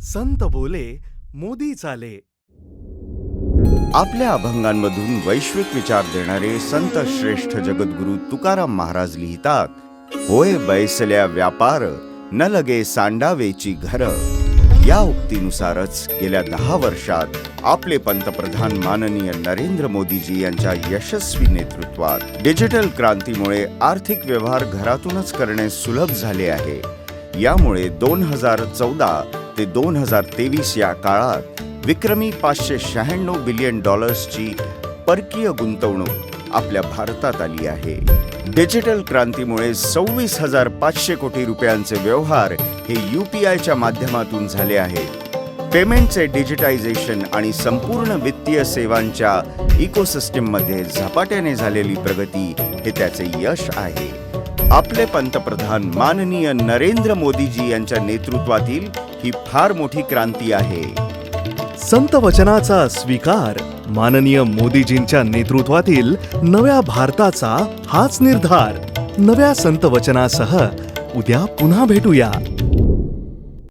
संत बोले मोदी चाले. आपल्या अभंगांमधून वैश्विक विचार देणारे संत श्रेष्ठ जगद्गुरु तुकाराम महाराज लिहितात होय बैसल्या व्यापार न लगे सांडावेची घर. या उक्तीनुसारच गेल्या दहा वर्षात आपले पंतप्रधान माननीय नरेंद्र मोदीजी यांच्या यशस्वी नेतृत्वात डिजिटल क्रांतीमुळे आर्थिक व्यवहार घरातूनच करणे सुलभ झाले आहे. यामुळे दोन हजार चौदा ते दोन हजार तेवीस या काळात विक्रमी पाचशे शहाण्णव बिलियन डॉलर्सची परकीय गुंतवणूक आपल्या भारतात आली आहे. डिजिटल क्रांतीमुळे सव्वीस हजार पाचशे कोटी रुपयांचे व्यवहार हे यू पी आयच्या माध्यमातून झाले आहेत. पेमेंटचे डिजिटायझेशन आणि संपूर्ण वित्तीय सेवांच्या इकोसिस्टीममध्ये झपाट्याने झालेली प्रगती हे त्याचे यश आहे. आपले पंतप्रधान माननीय नरेंद्र मोदीजी यांच्या नेतृत्वातील ही फार मोठी क्रांती आहे. संत वचनाचा स्वीकार माननीय मोदीजींच्या नेतृत्वातील नव्या भारताचा हाच निर्धार. नव्या संत वचनासह उद्या पुन्हा भेटूया.